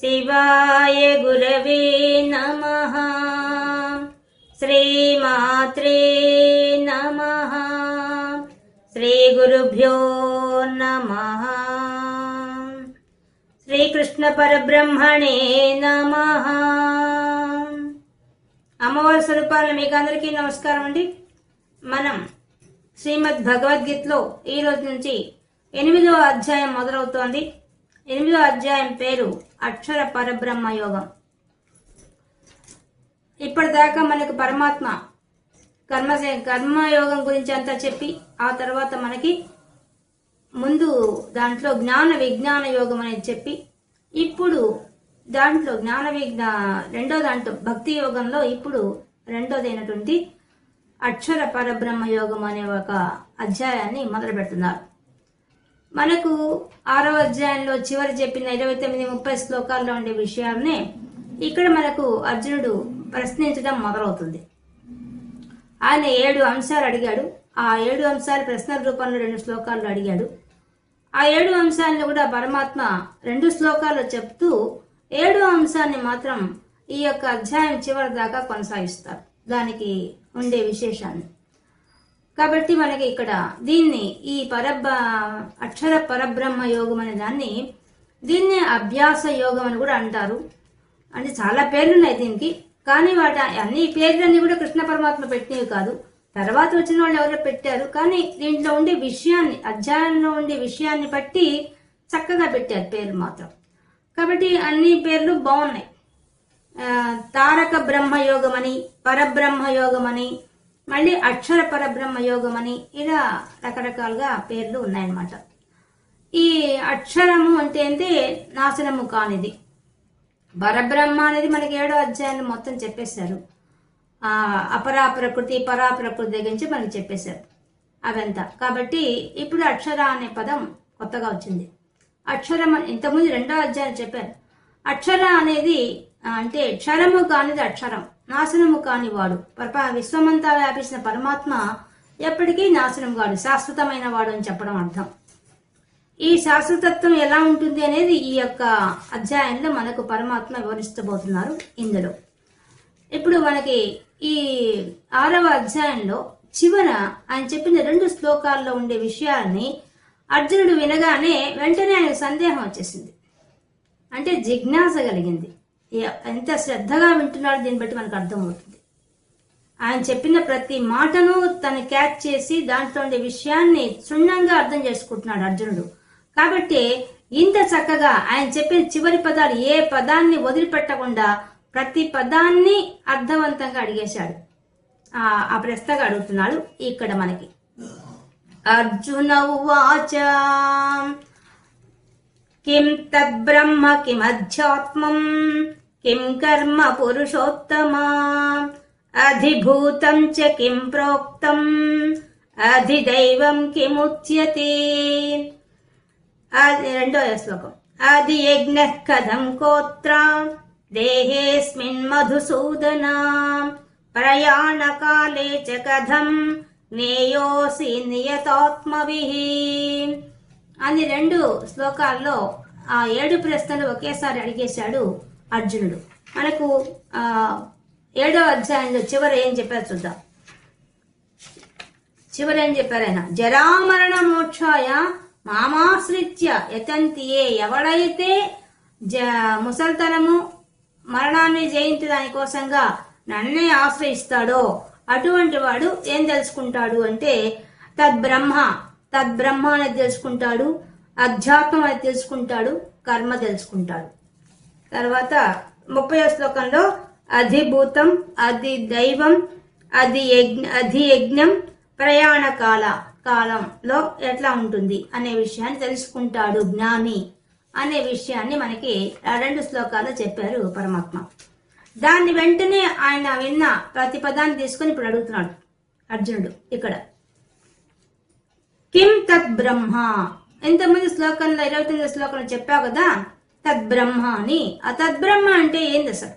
శివాయ గురవే నమ. శ్రీమాత్రే నమ. శ్రీ గురుభ్యో నమ. శ్రీకృష్ణ పరబ్రహ్మణే నమ. అమ్మవారి స్వరూపాలను మీకు అందరికీ నమస్కారం అండి. మనం శ్రీమద్ భగవద్గీతలో ఈ రోజు నుంచి ఎనిమిదవ అధ్యాయం మొదలవుతోంది. ఎనిమిదో అధ్యాయం పేరు అక్షర పరబ్రహ్మ యోగం. ఇప్పటిదాకా మనకు పరమాత్మ కర్మ కర్మయోగం గురించి అంతా చెప్పి ఆ తర్వాత మనకి ముందు దాంట్లో జ్ఞాన విజ్ఞాన యోగం అనేది చెప్పి ఇప్పుడు దాంట్లో జ్ఞాన విజ్ఞా రెండో దాంట్లో భక్తి యోగంలో ఇప్పుడు రెండోదైనటువంటి అక్షర పరబ్రహ్మ యోగం అనే ఒక అధ్యాయాన్ని మొదలు పెడుతున్నారు మనకు ఆరో అధ్యాయంలో చివరి చెప్పిన ఇరవై తొమ్మిది ముప్పై శ్లోకాల్లో ఉండే విషయాలనే ఇక్కడ మనకు అర్జునుడు ప్రశ్నించడం మొదలవుతుంది. ఆయన ఏడు అంశాలు అడిగాడు. ఆ ఏడు అంశాలు ప్రశ్న రూపంలో రెండు శ్లోకాల్లో అడిగాడు. ఆ ఏడు అంశాలను కూడా పరమాత్మ రెండు శ్లోకాల్లో చెప్తూ ఏడో అంశాన్ని మాత్రం ఈ యొక్క అధ్యాయం చివరి దాకా కొనసాగిస్తారు. దానికి ఉండే విశేషాన్ని. కాబట్టి మనకి ఇక్కడ దీన్ని ఈ పరబ్ర అక్షర పరబ్రహ్మ యోగం అనే దాన్ని దీన్ని అభ్యాస యోగం అని కూడా అంటారు. అంటే చాలా పేర్లు ఉన్నాయి దీనికి. కానీ వాటి అన్ని పేర్లన్నీ కూడా కృష్ణ పరమాత్మ పెట్టినవి కాదు. తర్వాత వచ్చిన వాళ్ళు ఎవరో పెట్టారు. కానీ దీంట్లో ఉండే విషయాన్ని అధ్యాయంలో ఉండే విషయాన్ని బట్టి చక్కగా పెట్టారు పేర్లు మాత్రం. కాబట్టి అన్ని పేర్లు బాగున్నాయి. తారక బ్రహ్మ యోగం మళ్ళీ అక్షర పరబ్రహ్మ యోగం అని ఇలా రకరకాలుగా పేర్లు ఉన్నాయన్నమాట. ఈ అక్షరము అంటే ఏంటి? నాశనము కానిది. పరబ్రహ్మ అనేది మనకి ఏడో అధ్యాయాన్ని మొత్తం చెప్పేశారు. అపరా ప్రకృతి పరా ప్రకృతి దగ్గర నుంచి మనకి చెప్పేశారు. అవంతా కాబట్టి ఇప్పుడు అక్షర అనే పదం కొత్తగా వచ్చింది. అక్షరం ఇంతకుముందు రెండో అధ్యాయం చెప్పారు. అక్షర అనేది అంటే క్షరము కానిది అక్షరం. నాశనము కాని వాడు పరప విశ్వమంతా వ్యాపించిన పరమాత్మ ఎప్పటికీ నాశనం కాడు. శాశ్వతమైన వాడు అని చెప్పడం అర్థం. ఈ శాశ్వతత్వం ఎలా ఉంటుంది అనేది ఈ యొక్క అధ్యాయంలో మనకు పరమాత్మ వివరిస్తబోతున్నారు ఇందులో. ఇప్పుడు మనకి ఈ ఆరవ అధ్యాయంలో చివర ఆయన చెప్పిన రెండు శ్లోకాల్లో ఉండే విషయాల్ని అర్జునుడు వినగానే వెంటనే ఆయనకు సందేహం వచ్చేసింది. అంటే జిజ్ఞాస కలిగింది. ఎంత శ్రద్ధగా వింటున్నాడో దీన్ని బట్టి మనకు అర్థమవుతుంది. ఆయన చెప్పిన ప్రతి మాటను తను క్యాచ్ చేసి దాంట్లో ఉండే విషయాన్ని క్షుణ్ణంగా అర్థం చేసుకుంటున్నాడు అర్జునుడు. కాబట్టి ఇంత చక్కగా ఆయన చెప్పిన చివరి పదాలు ఏ పదాన్ని వదిలిపెట్టకుండా ప్రతి పదాన్ని అర్థవంతంగా అడిగేశాడు. ఆ ప్రశ్నగా అడుగుతున్నాడు ఇక్కడ మనకి. అర్జున ఉవాచ किम् तद्ब्रह्म किमध्यात्मम्? किम् कर्म पुरुषोत्तमा? अधिभूतम् च किम् प्रोक्तम्? अधिदैवम् किमुच्यते? श्लोकम् अधियज्ञः कथम् कोत्र देहेऽस्मिन् मधुसूदना प्रयाणकाले च कथम् नेयोऽसि नियतात्मभिः అని రెండు శ్లోకాల్లో ఆ ఏడు ప్రశ్నలు ఒకేసారి అడిగేశాడు అర్జునుడు. మనకు ఆ ఏడో అధ్యాయంలో చివర ఏం చెప్పారు చూద్దాం. చివరి ఏం చెప్పారు ఆయన? జరామరణ మోక్షాయ మామాశ్రిత్య యతంతి ఏ ఎవడైతే జ ముసల్తనము మరణాన్ని జయించి దానికోసంగా నన్నే ఆశ్రయిస్తాడో అటువంటి వాడు ఏం తెలుసుకుంటాడు అంటే తద్బ్రహ్మ. తద్బ్రహ్మ అనేది తెలుసుకుంటాడు అధ్యాత్మం అనేది తెలుసుకుంటాడు కర్మ తెలుసుకుంటాడు. తర్వాత ముప్పై శ్లోకంలో అధిభూతం అది దైవం అది యజ్ఞ అధి యజ్ఞం ప్రయాణ కాల కాలంలో ఎట్లా ఉంటుంది అనే విషయాన్ని తెలుసుకుంటాడు జ్ఞాని అనే విషయాన్ని మనకి రెండు శ్లోకాలు చెప్పారు పరమాత్మ. దాన్ని వెంటనే ఆయన విన్న ప్రతి పదాన్ని తీసుకొని ఇప్పుడు అడుగుతున్నాడు అర్జునుడు ఇక్కడ. కిం తత్ బ్రహ్మ. ఇంతకుముందు శ్లోకంలో ఇరవై తొమ్మిది శ్లోకంలో చెప్పావు కదా? తద్బ్రహ్మ అని. ఆ తద్బ్రహ్మ అంటే ఏంది అసలు?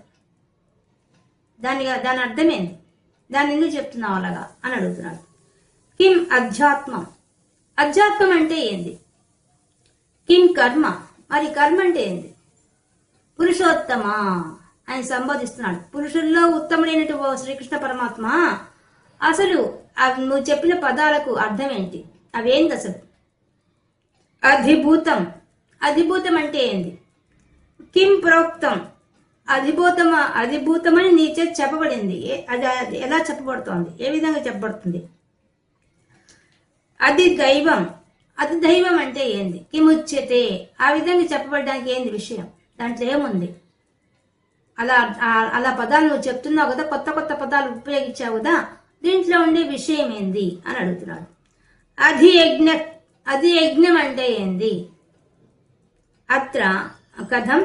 దాని దాని అర్థమేంది దాన్ని ఎందుకు చెప్తున్నావు అలాగా అని అడుగుతున్నాడు. కిం అధ్యాత్మం. అధ్యాత్మం అంటే ఏంది? కిం కర్మ. మరి కర్మ అంటే ఏంది? పురుషోత్తమ అని సంబోధిస్తున్నాడు. పురుషుల్లో ఉత్తముడైనటువంటి శ్రీకృష్ణ పరమాత్మ. అసలు నువ్వు చెప్పిన పదాలకు అర్థం ఏంటి? అవేంది అసలు అధిభూతం. అధిభూతం అంటే ఏంది? కిం ప్రోక్తం. అధిభూతమ అధిభూతమని అని నీచే చెప్పబడింది. ఏ- అది అది ఎలా చెప్పబడుతోంది? ఏ విధంగా చెప్పబడుతుంది? అది దైవం. అది దైవం అంటే ఏంది? కిముచ్యతే. ఆ విధంగా చెప్పబడడానికి ఏంది విషయం? దాంట్లో ఏముంది? అలా అలా పదాలు నువ్వు చెప్తున్నావు కదా కొత్త కొత్త పదాలు ఉపయోగించావు కదా దీంట్లో ఉండే విషయం ఏంది అని అడుగుతున్నాడు. అధి యజ్ఞ అధి యజ్ఞం అంటే ఏంది? అత్ర కథం.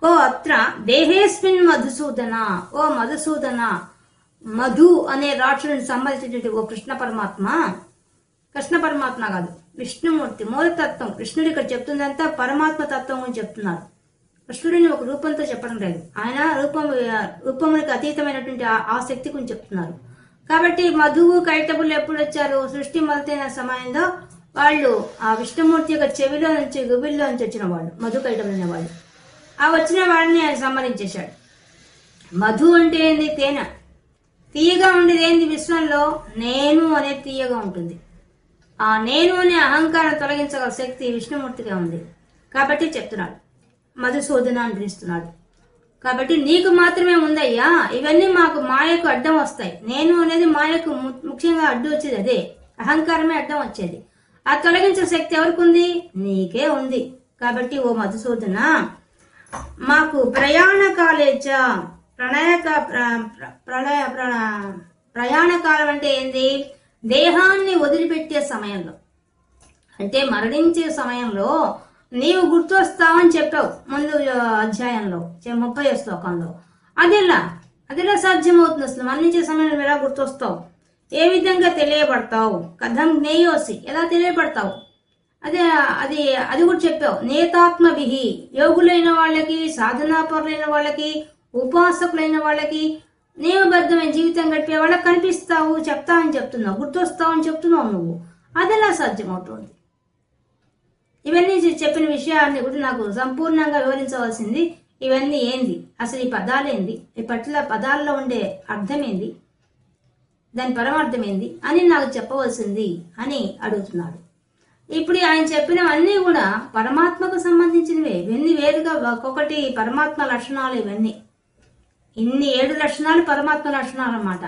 కో అత్ర దేహేస్మిన్ మధుసూదన ఓ మధుసూదన మధు అనే రాక్షసుని సంబంధించినటువంటి ఓ కృష్ణ పరమాత్మ. కృష్ణ పరమాత్మ కాదు విష్ణుమూర్తి మూలతత్వం. కృష్ణుడు ఇక్కడ చెప్తుందంతా పరమాత్మ తత్వం గురించి చెప్తున్నారు. కృష్ణుడిని ఒక రూపంతో చెప్పడం లేదు. ఆయన రూపం రూపములకు అతీతమైనటువంటి ఆ శక్తి గురించి చెప్తున్నారు. కాబట్టి మధువు కైటబులు ఎప్పుడు వచ్చారు సృష్టి మొదలైన సమయంలో వాళ్ళు ఆ విష్ణుమూర్తి యొక్క చెవిలో నుంచి గుబిల్లో నుంచి వచ్చిన వాళ్ళు మధు కైటబులు అనేవాళ్ళు. ఆ వచ్చిన వాళ్ళని ఆయన సంహరించేశాడు. మధు అంటే ఏంది? తేనె. తీయగా ఉండేది ఏంది విశ్వంలో? నేను అనే తీయగా ఉంటుంది. ఆ నేను అనే అహంకారం తొలగించగల శక్తి విష్ణుమూర్తిగా ఉంది. కాబట్టి చెప్తున్నాడు. మధుసూదన అని పిలుస్తున్నాడు కాబట్టి నీకు మాత్రమే ఉందయ్యా. ఇవన్నీ మాకు మాయకు అడ్డం వస్తాయి. నేను అనేది మాయకు ము- ముఖ్యంగా అడ్డు వచ్చేది అదే. అహంకారమే అడ్డం వచ్చేది. ఆ తొలగించే శక్తి ఎవరికి ఉంది నీకే ఉంది. కాబట్టి ఓ మధుసూదన మాకు ప్రయాణ కాలేజ ప్రణయక ప్ర- ప్రళయ ప్రయాణ కాలం అంటే ఏంది? దేహాన్ని వదిలిపెట్టే సమయంలో. అంటే మరణించే సమయంలో నీవు గుర్తొస్తావని చెప్పావు ముందు అధ్యాయంలో చే- ముప్పై శ్లోకంలో. అదెలా? అదెలా సాధ్యమవుతుంది అసలు? మరణించే సమయంలో ఎలా గుర్తొస్తావు? ఏ విధంగా తెలియబడతావు? కథం జ్ఞేయోసి ఎలా తెలియబడతావు? అదే అది అది కూడా చెప్పావు. నేతాత్మ విహి యోగులైన వాళ్ళకి సాధనాపరులైన వాళ్ళకి ఉపాసకులైన వాళ్ళకి నియమబద్ధమైన జీవితం గడిపే వాళ్ళకి కనిపిస్తావు చెప్తావని చెప్తున్నావు గుర్తొస్తావు అని చెప్తున్నావు నువ్వు. అదెలా సాధ్యమవుతుంది? ఇవన్నీ చెప్పిన విషయాన్ని కూడా నాకు సంపూర్ణంగా వివరించవలసింది ఇవన్నీ ఏంది? అసలు ఈ పదాలేంది ఈ పట్ల పదాల్లో ఉండే అర్థం ఏంది దాని పరమార్థం ఏంది అని నాకు చెప్పవలసింది అని అడుగుతున్నాడు. ఇప్పుడు ఆయన చెప్పినవన్నీ కూడా పరమాత్మకు సంబంధించినవే. ఇవన్నీ వేరుగా ఒక్కొక్కటి పరమాత్మ లక్షణాలు ఇవన్నీ. ఇన్ని ఏడు లక్షణాలు పరమాత్మ లక్షణాలు అన్నమాట.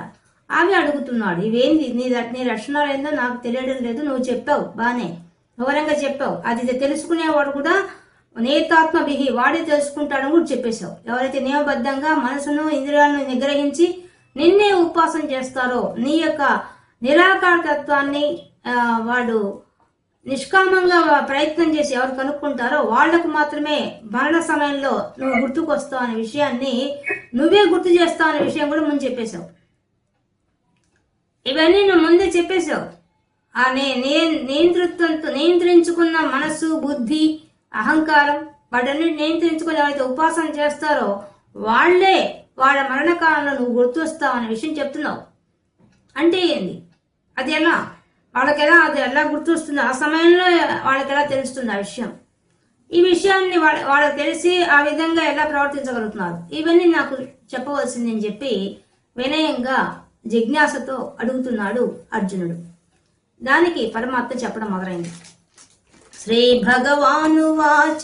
అవి అడుగుతున్నాడు. ఇవేంది? నీ నీ లక్షణాలు ఏందో నాకు తెలియడం లేదు. నువ్వు చెప్పావు. బానే. వివరంగా చెప్పావు. అది తెలుసుకునేవాడు కూడా నేతాత్మ బిహి వాడే తెలుసుకుంటాడని కూడా చెప్పేశావు. ఎవరైతే నియమబద్ధంగా మనసును ఇంద్రియాలను నిగ్రహించి నిన్నే ఉపాసన చేస్తారో నీ యొక్క నిరాకార తత్వాన్ని వాడు నిష్కామంగా ప్రయత్నం చేసి ఎవరు కనుక్కుంటారో వాళ్ళకు మాత్రమే మరణ సమయంలో నువ్వు గుర్తుకొస్తావు అనే విషయాన్ని నువ్వే గుర్తు చేస్తావు అనే విషయం కూడా ముందు చెప్పేశావు. ఇవన్నీ నువ్వు ముందే చెప్పేశావు. అనే నే నియంతృత్వంతో నియంత్రించుకున్న మనస్సు బుద్ధి అహంకారం వాటన్నిటి నియంత్రించుకుని ఎవరైతే ఉపాసన చేస్తారో వాళ్ళే వాళ్ళ మరణకాలంలో నువ్వు గుర్తొస్తావు అనే విషయం చెప్తున్నావు. అంటే ఏంది? అది ఎలా? వాళ్ళకి ఎలా అది ఎలా గుర్తొస్తుంది? ఆ సమయంలో వాళ్ళకి ఎలా తెలుస్తుంది ఆ విషయం? ఈ విషయాన్ని వాళ్ళ వాళ్ళకి తెలిసి ఆ విధంగా ఎలా ప్రవర్తించగలుగుతున్నారు? ఇవన్నీ నాకు చెప్పవలసిందని చెప్పి వినయంగా జిజ్ఞాసతో అడుగుతున్నాడు అర్జునుడు. దానికి పరమాత్మ చెప్పడం మొదలైంది. శ్రీ భగవాను వాచ.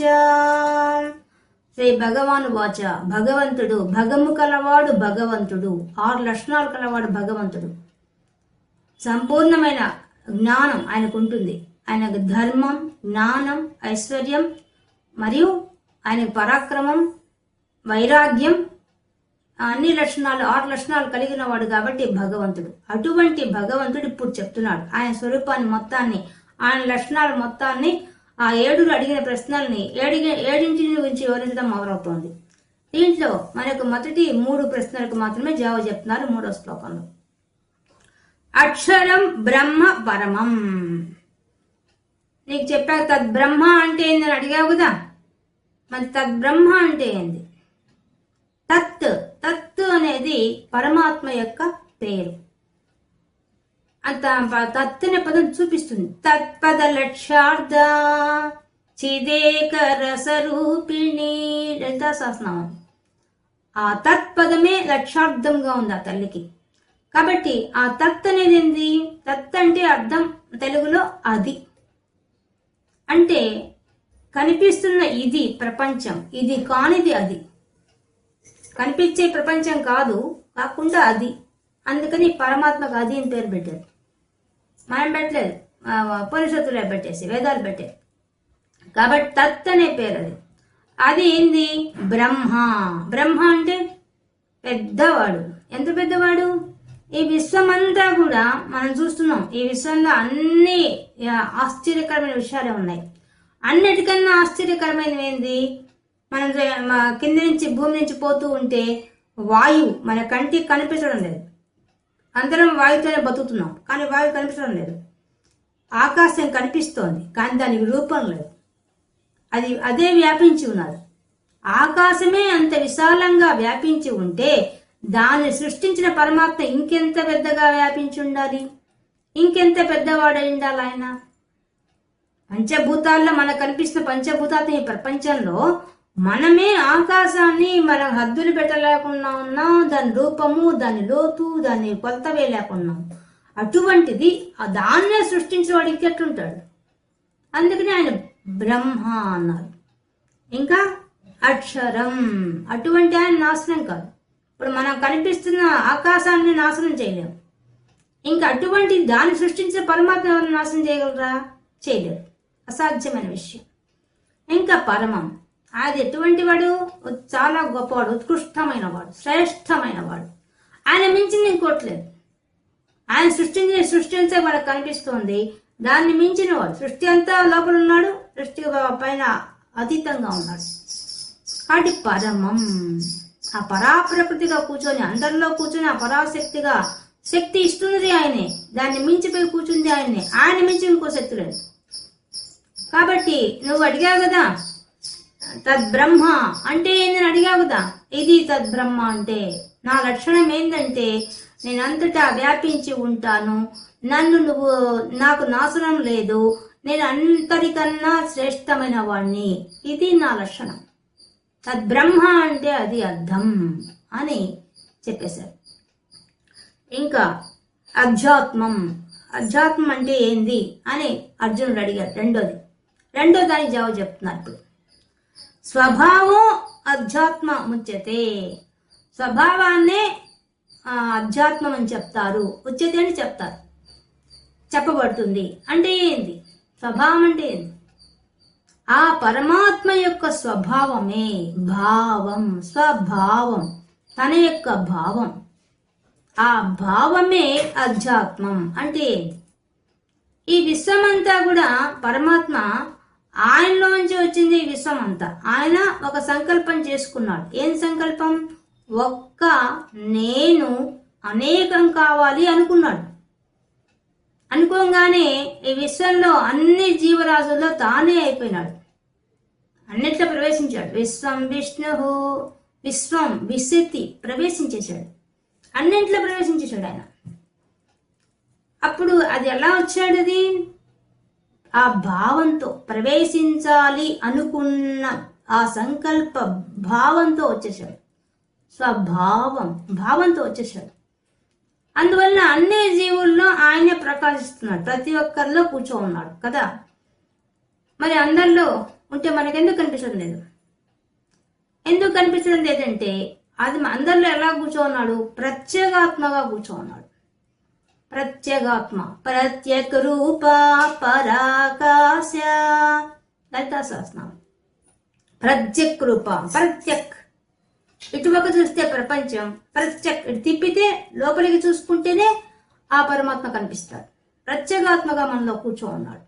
శ్రీ భగవాను వాచ. భగవంతుడు భగము కలవాడు భగవంతుడు. ఆరు లక్షణాలు కలవాడు భగవంతుడు. సంపూర్ణమైన జ్ఞానం ఆయనకు ఉంటుంది ఆయనకు ధర్మం జ్ఞానం ఐశ్వర్యం మరియు ఆయన పరాక్రమం వైరాగ్యం అన్ని లక్షణాలు ఆరు లక్షణాలు కలిగిన వాడు కాబట్టి భగవంతుడు. అటువంటి భగవంతుడు ఇప్పుడు చెప్తున్నాడు. ఆయన స్వరూపాన్ని మొత్తాన్ని ఆయన లక్షణాల మొత్తాన్ని ఆ ఏడుగురు అడిగిన ప్రశ్నల్ని ఏడిగి ఏడింటి గురించి వివరించడం మొదలవుతోంది. దీంట్లో మనకు మొదటి మూడు ప్రశ్నలకు మాత్రమే జవాబు చెప్తున్నారు మూడో శ్లోకంలో. అక్షరం బ్రహ్మ పరమం. నీకు చెప్పాక తద్బ్రహ్మ అంటే ఏంది అని అడిగావు కదా? మరి తద్బ్రహ్మ అంటే ఏంది? అనేది పరమాత్మ యొక్క పేరు. అంత ప- అనే పదం చూపిస్తుంది. తత్పద లక్ష్యార్థ చిదేక రసరూపిణి లలితా సహస్రనామం ఆ తత్పదమే లక్షార్థంగా ఉంది ఆ తల్లికి. కాబట్టి ఆ తత్ అనేది ఏంది? తత్ అంటే అర్థం తెలుగులో అది. అంటే కనిపిస్తున్న ఇది ప్రపంచం. ఇది కానిది అది. కనిపించే ప్రపంచం కాదు కాకుండా అది. అందుకని పరమాత్మకు అది అని పేరు పెట్టారు. మనం పెట్టలేదు. ఉపనిషత్తులే పెట్టేసి వేదాలు పెట్టారు. కాబట్టి తత్ అనే పేరు అది. అది ఏంది? బ్రహ్మ. బ్రహ్మ అంటే పెద్దవాడు. ఎంత పెద్దవాడు? ఈ విశ్వమంతా కూడా మనం చూస్తున్నాం ఈ విశ్వంలో అన్ని ఆశ్చర్యకరమైన విషయాలే ఉన్నాయి. అన్నిటికన్నా ఆశ్చర్యకరమైనవి ఏంది? మనం కింది కింద నుంచి భూమి నుంచి పోతూ ఉంటే వాయువు మన కంటికి కనిపించడం లేదు. అందరం వాయుతోనే బతుకుతున్నాం కానీ వాయువు కనిపించడం లేదు. ఆకాశం కనిపిస్తోంది కానీ దానికి రూపం లేదు. అది అదే వ్యాపించి ఉన్నది. ఆకాశమే అంత విశాలంగా వ్యాపించి ఉంటే దాన్ని సృష్టించిన పరమాత్మ ఇంకెంత పెద్దగా వ్యాపించి ఉండాలి? ఇంకెంత పెద్దవాడై ఉండాలి ఆయన? పంచభూతాల్లో మనకు కనిపిస్తున్న పంచభూతాలు ఈ ప్రపంచంలో మనమే ఆకాశాన్ని మనం హద్దులు పెట్టలేకుండా ఉన్నాం దాని రూపము దాని లోతు దాన్ని కొలత వేయలేకున్నాం అటువంటిది దాన్నే సృష్టించిన వాడు ఇంకెట్లుంటాడు? అందుకని ఆయన బ్రహ్మ అన్నారు. ఇంకా? అక్షరం. అటువంటి ఆయన నాశనం కాదు. ఇప్పుడు మనం కనిపిస్తున్న ఆకాశాన్ని నాశనం చేయలేము ఇంకా అటువంటి దాన్ని సృష్టించిన పరమాత్మ నాశనం చేయగలరా? చేయలేరు అసాధ్యమైన విషయం. ఇంకా పరమం. అది ఎటువంటి వాడు? చాలా గొప్పవాడు ఉత్కృష్టమైన వాడు శ్రేష్టమైన వాడు. ఆయన మించింది ఇంకోట్లేదు ఆయన సృష్టించి సృష్టించే మనకు కనిపిస్తుంది. దాన్ని మించిన వాడు. సృష్టి అంతా లోపల ఉన్నాడు సృష్టి పైన అతీతంగా ఉన్నాడు. కాబట్టి పరమం ఆ పరాప్రకృతిగా కూర్చొని అందరిలో కూర్చొని ఆ పరాశక్తిగా శక్తి ఇస్తున్నది ఆయనే. దాన్ని మించిపోయి కూర్చుంది ఆయనే. ఆయన మించి ఇంకో శక్తి లేదు. కాబట్టి నువ్వు అడిగావు కదా తద్బ్రహ్మ అంటే ఏందని అడిగావు కదా? ఇది తద్బ్రహ్మ అంటే? నా లక్షణం ఏంటంటే నేను అంతటా వ్యాపించి ఉంటాను. నన్ను నువ్వు నాకు నాశనం లేదు. నేను అంతటికన్నా శ్రేష్టమైన వాణ్ణి. ఇది నా లక్షణం. తద్బ్రహ్మ అంటే అది అర్థం అని చెప్పేశారు. ఇంకా అధ్యాత్మం. అధ్యాత్మం అంటే ఏంది? అని అర్జునుడు అడిగారు రెండోది. రెండో దాని జవాబు చెప్తున్నారు ఇప్పుడు. స్వభావం అధ్యాత్మ ముచ్యతే. స్వభావాన్నే అధ్యాత్మం అని చెప్తారు. ఉచ్యతే అని చెప్తారు. చెప్పబడుతుంది. అంటే ఏంది? స్వభావం అంటే ఏంది? ఆ పరమాత్మ యొక్క స్వభావమే భావం స్వభావం తన యొక్క భావం. ఆ భావమే అధ్యాత్మం. అంటే ఏంది? ఈ విశ్వమంతా కూడా పరమాత్మ ఆయనలోంచి వచ్చింది ఈ విశ్వం అంతా. ఆయన ఒక సంకల్పం చేసుకున్నాడు. ఏం సంకల్పం? ఒక్క నేను అనేకం కావాలి అనుకున్నాడు. అనుకోగానే ఈ విశ్వంలో అన్ని జీవరాశుల్లో తానే అయిపోయినాడు. అన్నిట్లో ప్రవేశించాడు. విశ్వం విష్ణు విశ్వం విశతి ప్రవేశించేశాడు. అన్నింట్లో ప్రవేశించేశాడు ఆయన. అప్పుడు అది ఎలా వచ్చాడు అది? ఆ భావంతో ప్రవేశించాలి అనుకున్న ఆ సంకల్ప భావంతో వచ్చేసాడు. స్వభావం భావంతో వచ్చేసాడు. అందువల్ల అన్ని జీవుల్లో ఆయనే ప్రకాశిస్తున్నాడు. ప్రతి ఒక్కరిలో కూర్చో ఉన్నాడు కదా. మరి అందరిలో ఉంటే మనకెందుకు కనిపించడం లేదు? ఎందుకు కనిపించడం లేదంటే అది అందరిలో ఎలా కూర్చో ఉన్నాడు ప్రత్యేగాత్మగా కూర్చో ఉన్నాడు ప్రత్యేగాత్మ ప్రత్యేక రూప పరాకాశ. లలితా సహస్రనామం ప్రత్యక్. రూప ప్రత్యక్ ఇటుపక్క చూస్తే ప్రపంచం ప్రత్యక్. ఇటు తిప్పితే లోపలికి చూసుకుంటేనే ఆ పరమాత్మ కనిపిస్తాడు. ప్రత్యేగాత్మగా మనలో కూర్చో ఉన్నాడు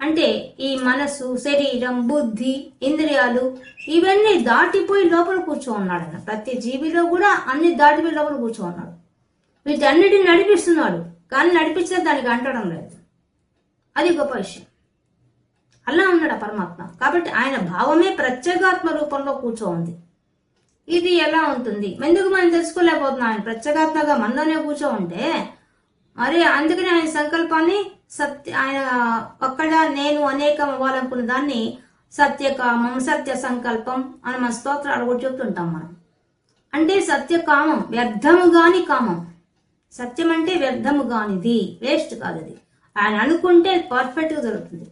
అంటే ఈ మనసు శరీరం బుద్ధి ఇంద్రియాలు ఇవన్నీ దాటిపోయి లోపల కూర్చో ఉన్నాడు ప్రతి జీవిలో కూడా అన్ని దాటిపోయి లోపల కూర్చో ఉన్నాడు వీటన్నిటిని నడిపిస్తున్నాడు. కానీ నడిపించిన దానికి అంటడం లేదు. అది గొప్ప విషయం. అలా ఉన్నాడు ఆ పరమాత్మ. కాబట్టి ఆయన భావమే ప్రత్యేగాత్మ రూపంలో కూర్చో ఉంది ఇది ఎలా ఉంటుంది? ఎందుకు మనం తెలుసుకోలేకపోతున్నాం? ఆయన ప్రత్యేగాత్మగా మనలోనే కూర్చో ఉంటే మరి అందుకని ఆయన సంకల్పాన్ని సత్య ఆయన ఒక్కడ నేను అనేకం అవ్వాలనుకున్న దాన్ని సత్యకామం సత్య సంకల్పం అని మన స్తోత్రాలు కూడా చెప్తుంటాం మనం. అంటే సత్యకామం వ్యర్థము కాని కామం. సత్యం అంటే వ్యర్థము కానిది వేస్ట్ కాదు అది ఆయన అనుకుంటే పర్ఫెక్ట్గా జరుగుతుంది.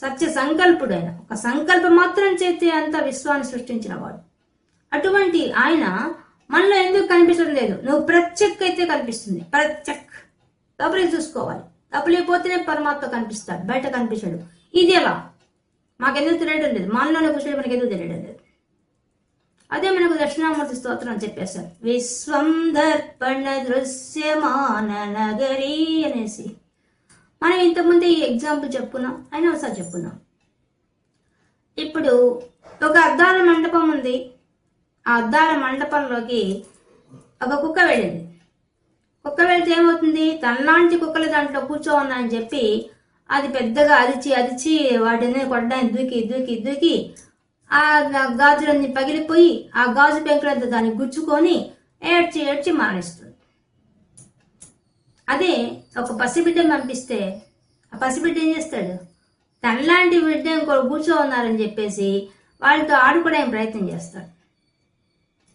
సత్య సంకల్పుడు ఆయన ఒక సంకల్పం మాత్రం చేస్తే అంత విశ్వాన్ని సృష్టించిన వాడు. అటువంటి ఆయన మనలో ఎందుకు కనిపించడం లేదు? నువ్వు ప్రత్యక్ అయితే కనిపిస్తుంది. ప్రత్యక్ లోపలికి చూసుకోవాలి. తప్పులేకపోతేనే పరమాత్మ కనిపిస్తాడు బయట కనిపించాడు. ఇది ఎలా? మాకెందుకు తెలియడం లేదు. మనలోనే కూర్చొని మనకి ఎందుకు తెలియడం లేదు. అదే మనకు దక్షిణామూర్తి స్తోత్రం అని చెప్పేశారు. విశ్వం దర్పణ దృశ్యమాన నగరి అనేసి. మనం ఇంతకుముందు ఈ ఎగ్జాంపుల్ చెప్పుకున్నాం అయినా ఒకసారి చెప్పుకున్నాం ఇప్పుడు ఒక అద్దాల మండపం ఉంది. ఆ అద్దాల మండపంలోకి ఒక కుక్క వెళ్ళింది. కుక్క వెళితే ఏమవుతుంది? తనలాంటి కుక్కలు దాంట్లో కూర్చో ఉన్నాయని చెప్పి అది పెద్దగా అదిచి అదిచి వాటిని కొట్టడానికి దూకి దూకి దూకి ఆ గాజులన్నీ పగిలిపోయి ఆ గాజు పెంకులంతా దాన్ని గుచ్చుకొని ఏడ్చి ఏడ్చి మరణిస్తుంది అదే ఒక పసిబిడ్డ పంపిస్తే ఆ పసిబిడ్డ ఏం చేస్తాడు? తనలాంటి బిడ్డ ఇంకోటి కూర్చో ఉన్నారని చెప్పేసి వాళ్ళతో ఆడుకోవడానికి ప్రయత్నం చేస్తాడు.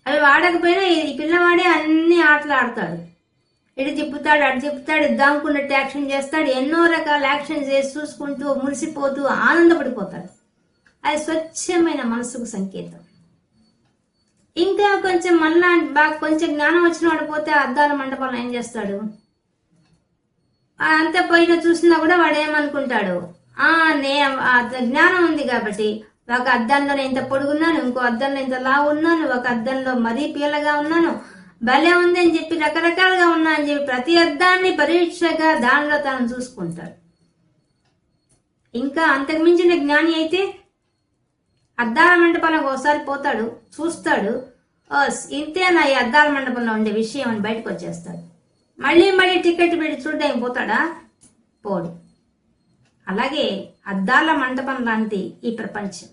అవి ఆడకపోయినా ఈ పిల్లవాడే అన్ని ఆటలు ఆడతాడు. ఇటు తిప్పుతాడు అటు తిప్పుతాడు ఇటు దాముకున్నట్టు యాక్షన్ చేస్తాడు ఎన్నో రకాల యాక్షన్ చేసి చూసుకుంటూ మురిసిపోతూ ఆనందపడిపోతాడు. అది స్వచ్ఛమైన మనసుకు సంకేతం. ఇంకా కొంచెం మళ్ళా బాగా కొంచెం జ్ఞానం వచ్చిన వాడు పోతే అద్దాల మండపంలో ఏం చేస్తాడు? అంత పోయిన చూసినా కూడా వాడు ఏమనుకుంటాడు? ఆ నే ఆ జ్ఞానం ఉంది కాబట్టి ఒక అద్దంలో నేను ఇంత పొడుగున్నాను ఇంకో అద్దంలో ఇంత లావు ఉన్నాను ఒక అద్దంలో మరీ పీలగా ఉన్నాను భలే ఉంది అని చెప్పి రకరకాలుగా ఉన్నా అని చెప్పి ప్రతి అద్దాన్ని పరీక్షగా దానిలో తను చూసుకుంటాడు. ఇంకా అంతకుమించిన జ్ఞాని అయితే అద్దాల మండపంలోకి ఒకసారి పోతాడు చూస్తాడు ఇంతేనా ఈ అద్దాల మండపంలో ఉండే విషయం అని బయటకు వచ్చేస్తాడు. మళ్ళీ మళ్ళీ టికెట్ పెట్టి చూడడానికి పోతాడా? పోడు. అలాగే అద్దాల మండపం లాంటి ఈ ప్రపంచం.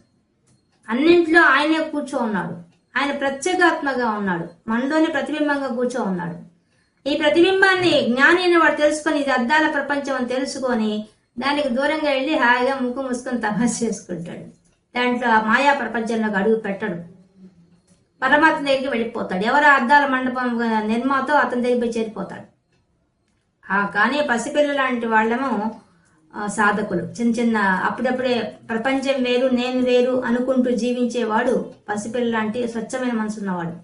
అన్నింట్లో ఆయనే కూర్చో ఉన్నాడు. ఆయన ప్రత్యేగాత్మగా ఉన్నాడు. మనలోని ప్రతిబింబంగా కూర్చో ఉన్నాడు. ఈ ప్రతిబింబాన్ని జ్ఞాని అయిన వాడు తెలుసుకొని ఇది అద్దాల ప్రపంచం అని తెలుసుకొని దానికి దూరంగా వెళ్ళి హాయిగా ముక్కు మూసుకొని తపస్సు చేసుకుంటాడు. దాంట్లో ఆ మాయా ప్రపంచంలోకి అడుగు పెట్టడు. పరమాత్మ దగ్గరికి వెళ్ళిపోతాడు. ఎవరు అద్దాల మండపం నిర్మాతో అతని దగ్గరికి చేరిపోతాడు. ఆ కానీ పసిపిల్ల లాంటి వాళ్ళము సాధకులు. చిన్న చిన్న అప్పుడప్పుడే ప్రపంచం వేరు నేను వేరు అనుకుంటూ జీవించేవాడు పసిపిల్ల లాంటి స్వచ్ఛమైన మనసు ఉన్నవాడు.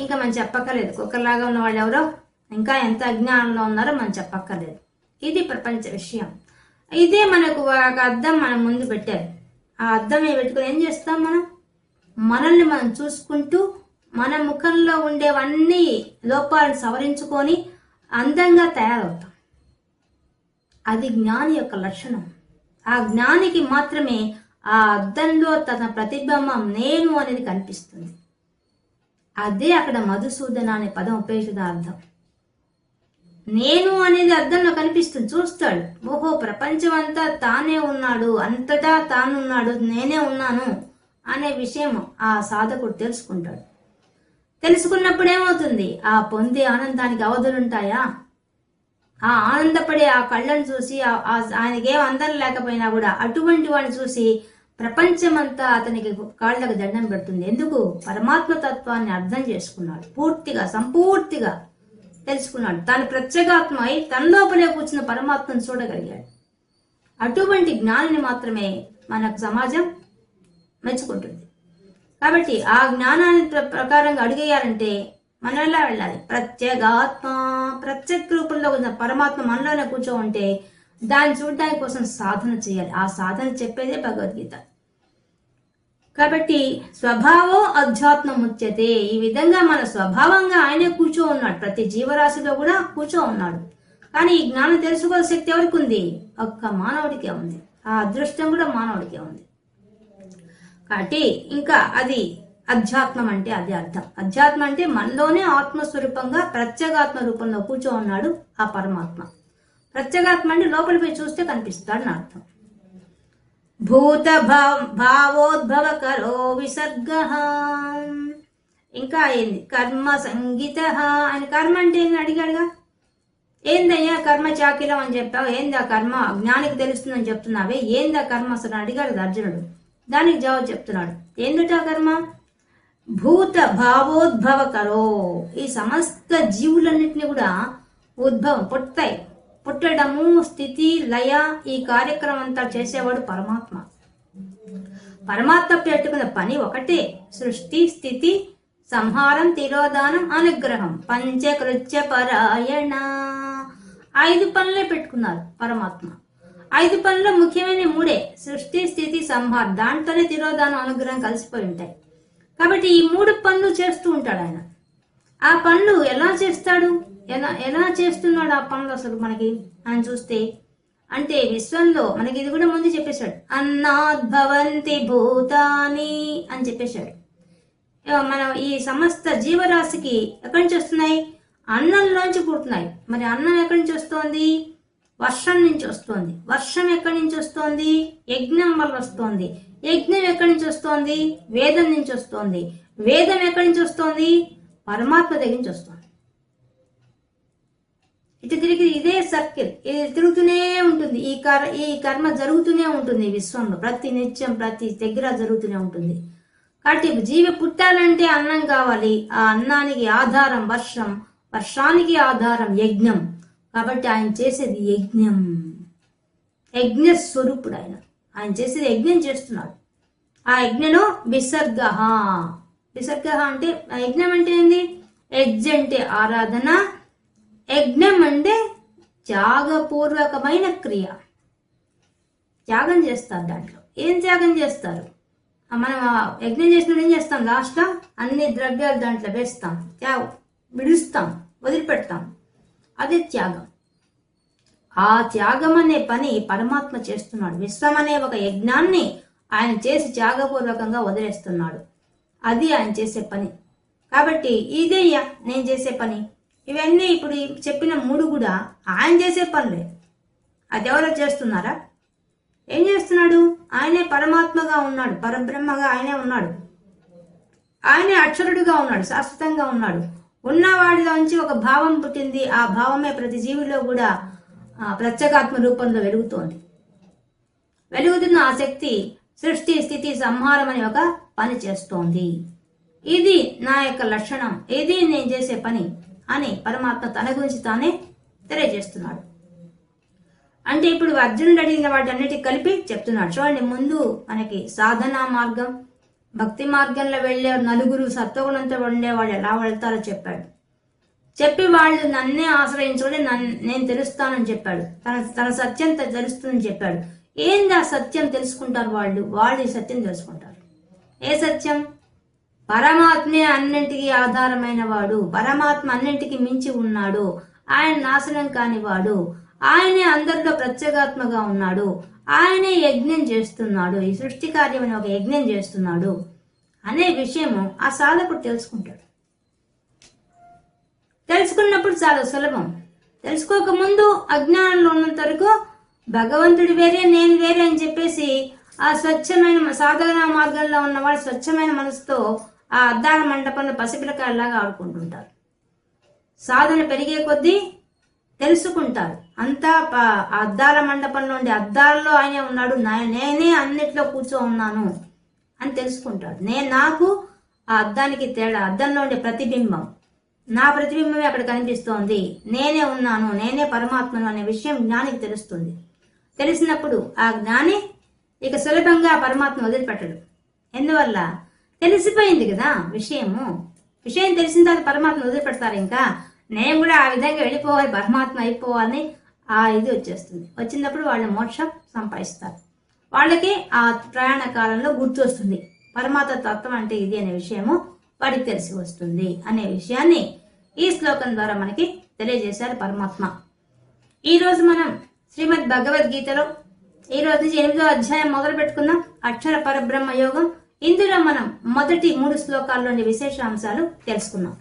ఇంకా మనం చెప్పక్కర్లేదు. కుక్కర్లాగా ఉన్న వాళ్ళు ఎవరో ఇంకా ఎంత అజ్ఞానంలో ఉన్నారో మనం చెప్పక్కర్లేదు. ఇది ప్రపంచ విషయం. ఇదే మనకు ఒక అర్థం మనం ముందు పెట్టారు. ఆ అద్దం పెట్టుకుని ఏం చేస్తాం మనం? మనల్ని మనం చూసుకుంటూ మన ముఖంలో ఉండేవన్నీ లోపాలను సవరించుకొని అందంగా తయారవుతాం. అది జ్ఞాని యొక్క లక్షణం. ఆ జ్ఞానికి మాత్రమే ఆ అద్దంలో తన ప్రతిబింబం నేను అనేది కనిపిస్తుంది. అదే అక్కడ మధుసూదన అనే పదం ఉపయోగించిన అర్థం. నేను అనేది అర్థంలో కనిపిస్తుంది. చూస్తాడు. ఓహో ప్రపంచం అంతా తానే ఉన్నాడు. అంతటా తానున్నాడు నేనే ఉన్నాను అనే విషయం ఆ సాధకుడు తెలుసుకుంటాడు. తెలుసుకున్నప్పుడు ఏమవుతుంది ఆ పొందే ఆనందానికి అవధులుంటాయా ఆ ఆనందపడే ఆ కళ్ళను చూసి ఆయనకేం అందం లేకపోయినా కూడా అటువంటి వాడిని చూసి ప్రపంచమంతా అతనికి కాళ్ళకు దండం పెడుతుంది. ఎందుకు? పరమాత్మ తత్వాన్ని అర్థం చేసుకున్నాడు. పూర్తిగా సంపూర్తిగా తెలుసుకున్నాడు. తాను ప్రత్యేగాత్మ అయి తన లోపలే కూర్చున్న పరమాత్మను చూడగలిగాడు. అటువంటి జ్ఞానిని మాత్రమే మనకు సమాజం మెచ్చుకుంటుంది. కాబట్టి ఆ జ్ఞానాన్ని ప్రకారంగా అడిగేయాలంటే మనం ఎలా వెళ్ళాలి? ప్రత్యేగాత్మ ప్రత్యేక రూపంలో ఉన్న పరమాత్మ మనలోనే కూర్చో ఉంటే దాన్ని చూడడానికి కోసం సాధన చేయాలి. ఆ సాధన చెప్పేదే భగవద్గీత. కాబట్టి స్వభావో అధ్యాత్మం ముచ్యతే. ఈ విధంగా మన స్వభావంగా ఆయనే కూర్చో ఉన్నాడు. ప్రతి జీవరాశిలో కూడా కూర్చో ఉన్నాడు. కానీ ఈ జ్ఞానం తెలుసుకోవాల శక్తి ఎవరికి ఉంది? ఒక్క మానవుడికే ఉంది. ఆ అదృష్టం కూడా మానవుడికే ఉంది. కాబట్టి ఇంకా అది అధ్యాత్మం అంటే అది అర్థం. అధ్యాత్మ అంటే మనలోనే ఆత్మస్వరూపంగా ప్రత్యేగాత్మ రూపంలో కూర్చో ఉన్నాడు ఆ పరమాత్మ. ప్రత్యేగాత్మ అంటే లోపలిపై చూస్తే కనిపిస్తాడు అని అర్థం. భూత భావ- భావోద్భవ కరో విసర్గ. ఇంకా ఏంది? కర్మ సంగీత. అని కర్మ అంటే ఏంది? అడిగాడుగా? ఏందయ్యా కర్మ చాకిలం అని చెప్పావు? ఏందా కర్మ? జ్ఞానికి తెలుస్తుందని చెప్తున్నావే. ఏందా కర్మ? అసలు అడిగాడు అర్జునుడు. దానికి జవాబు చెప్తున్నాడు. ఏందట కర్మ? భూత భావోద్భవ కరో ఈ సమస్త జీవులన్నింటినీ కూడా ఉద్భవం పుట్టాయి. పుట్టడము స్థితి లయ ఈ కార్యక్రమం అంతా చేసేవాడు పరమాత్మ. పరమాత్మ పెట్టుకున్న పని ఒకటే సృష్టి స్థితి సంహారం తిరోధానం అనుగ్రహం. పంచకృత్య పరాయణ. ఐదు పనులే పెట్టుకున్నారు పరమాత్మ. ఐదు పనులు ముఖ్యమైన మూడే సృష్టి స్థితి సంహారం. దాంట్లోనే తిరోధానం అనుగ్రహం కలిసిపోయి ఉంటాయి. కాబట్టి ఈ మూడు పనులు చేస్తూ ఉంటాడు ఆయన. ఆ పనులు ఎలా చేస్తాడు? ఎలా ఎలా చేస్తున్నాడు ఆ పనులు అసలు మనకి? అని చూస్తే అంటే విశ్వంలో మనకి ఇది కూడా ముందు చెప్పేశాడు. అన్నాద్భవంతి భూతాని అని చెప్పేశాడు. మనం ఈ సమస్త జీవరాశికి ఎక్కడి నుంచి వస్తున్నాయి? అన్నంలోంచి పుడుతున్నాయి. మరి అన్నం ఎక్కడి నుంచి వస్తోంది? వర్షం నుంచి వస్తోంది. వర్షం ఎక్కడి నుంచి వస్తోంది? యజ్ఞం వల్ల వస్తోంది. యజ్ఞం ఎక్కడి నుంచి వస్తోంది? వేదం నుంచి వస్తోంది. వేదం ఎక్కడి నుంచి వస్తోంది? పరమాత్మ దగ్గర నుంచి వస్తుంది. ఇటు తిరిగి ఇదే సర్కిల్ ఇది తిరుగుతూనే ఉంటుంది. ఈ కర్ ఈ కర్మ జరుగుతూనే ఉంటుంది విశ్వంలో. ప్రతి నిత్యం ప్రతి దగ్గర జరుగుతూనే ఉంటుంది. కాబట్టి జీవి పుట్టాలంటే అన్నం కావాలి. ఆ అన్నానికి ఆధారం వర్షం వర్షానికి ఆధారం యజ్ఞం. కాబట్టి ఆయన చేసేది యజ్ఞం. యజ్ఞ స్వరూపుడు ఆయన. ఆయన చేసేది యజ్ఞం చేస్తున్నాడు. ఆ యజ్ఞను విసర్గ విసర్గ అంటే ఆ యజ్ఞం అంటే ఏంది? యజ్ఞ అంటే ఆరాధన. యజ్ఞం అంటే త్యాగపూర్వకమైన క్రియ. త్యాగం చేస్తారు దాంట్లో. ఏం త్యాగం చేస్తారు? మనం యజ్ఞం చేసినప్పుడు ఏం చేస్తాం? లాస్ట్లో అన్ని ద్రవ్యాలు దాంట్లో వేస్తాం. త్యాగం. విడుస్తాం. వదిలిపెడతాం. అది త్యాగం. ఆ త్యాగం అనే పని పరమాత్మ చేస్తున్నాడు. విశ్వం అనే ఒక యజ్ఞాన్ని ఆయన చేసి త్యాగపూర్వకంగా వదిలేస్తున్నాడు. అది ఆయన చేసే పని. కాబట్టి ఇదేయ్యా నేను చేసే పని. ఇవన్నీ ఇప్పుడు చెప్పిన మూడు కూడా ఆయన చేసే పనులే. అది ఎవరో చేస్తున్నారా? ఏం చేస్తున్నాడు? ఆయనే పరమాత్మగా ఉన్నాడు. పరబ్రహ్మగా ఆయనే ఉన్నాడు. ఆయనే అక్షరుడుగా ఉన్నాడు శాశ్వతంగా ఉన్నాడు. ఉన్నవాడిలోంచి ఒక భావం పుట్టింది. ఆ భావమే ప్రతి జీవిలో కూడా ప్రత్యేకాత్మ రూపంలో వెలుగుతోంది. వెలుగుతున్న ఆ శక్తి సృష్టి స్థితి సంహారం అనే ఒక పని చేస్తోంది ఇది నా యొక్క లక్షణం. ఇది నేను చేసే పని అని పరమాత్మ తన గురించి తానే తెలియజేస్తున్నాడు. అంటే ఇప్పుడు అర్జునుడు అడిగిన వాటన్నిటికి కలిపి చెప్తున్నాడు. చూడండి ముందు మనకి సాధనా మార్గం భక్తి మార్గంలో వెళ్ళే నలుగురు సత్వగుణంతో ఉండేవాళ్ళు ఎలా వెళ్తారో చెప్పాడు. చెప్పి వాళ్ళు నన్నే ఆశ్రయించుకొని నన్ను నేను తెలుస్తానని చెప్పాడు. తన తన సత్యం తెలుస్తుందని చెప్పాడు. ఏంది ఆ సత్యం తెలుసుకుంటారు వాళ్ళు? వాళ్ళు ఈ సత్యం తెలుసుకుంటారు. ఏ సత్యం? పరమాత్మే అన్నింటికి ఆధారమైన వాడు పరమాత్మ అన్నింటికి మించి ఉన్నాడు ఆయన నాశనం కానివాడు ఆయనే అందరిలో ప్రత్యేగాత్మగా ఉన్నాడు ఆయనే యజ్ఞం చేస్తున్నాడు ఈ సృష్టి కార్యం అని ఒక యజ్ఞం చేస్తున్నాడు అనే విషయము ఆ సాధకుడు తెలుసుకుంటాడు. తెలుసుకున్నప్పుడు చాలా సులభం. తెలుసుకోకముందు అజ్ఞానంలో ఉన్నంత వరకు భగవంతుడు వేరే నేను వేరే అని చెప్పేసి ఆ స్వచ్ఛమైన సాధన మార్గంలో ఉన్నవాడు స్వచ్ఛమైన మనసుతో ఆ అద్దాల మండపంలో పసిపిల్లకాయలాగా ఆడుకుంటుంటారు సాధన పెరిగే కొద్దీ తెలుసుకుంటారు అంతా ఆ అద్దాల మండపంలో ఉండే అద్దాల్లో ఆయనే ఉన్నాడు. నా- నేనే అన్నిట్లో కూర్చో ఉన్నాను అని తెలుసుకుంటాడు. నేను నాకు ఆ అద్దానికి తేడా అద్దంలో ఉండే ప్రతిబింబం. నా ప్రతిబింబమే అక్కడ కనిపిస్తోంది. నేనే ఉన్నాను. నేనే పరమాత్మను అనే విషయం జ్ఞానికి తెలుస్తుంది. తెలిసినప్పుడు ఆ జ్ఞాని ఇక సులభంగా పరమాత్మ వదిలిపెట్టడు. ఎందువల్ల? తెలిసిపోయింది కదా విషయము. విషయం తెలిసిన తర్వాత పరమాత్మ వదిలిపెడతారు ఇంకా? నేను కూడా ఆ విధంగా వెళ్ళిపోవాలి పరమాత్మ అయిపోవాలని ఆ ఇది వచ్చేస్తుంది. వచ్చినప్పుడు వాళ్ళు మోక్షం సంపాదిస్తారు. వాళ్ళకి ఆ ప్రయాణ కాలంలో గుర్తు వస్తుంది. పరమాత్మ తత్వం అంటే ఇది అనే విషయము వాడికి తెలిసి వస్తుంది అనే విషయాన్ని ఈ శ్లోకం ద్వారా మనకి తెలియజేశారు పరమాత్మ. ఈరోజు మనం శ్రీమద్ భగవద్గీతలో ఈ రోజు నుంచి ఎనిమిదో అధ్యాయం మొదలు పెట్టుకుందాం. అక్షర పరబ్రహ్మ యోగం. ఇందులో మనం మొదటి మూడు శ్లోకాల్లోని విశేషాంశాలు తెలుసుకుందాం.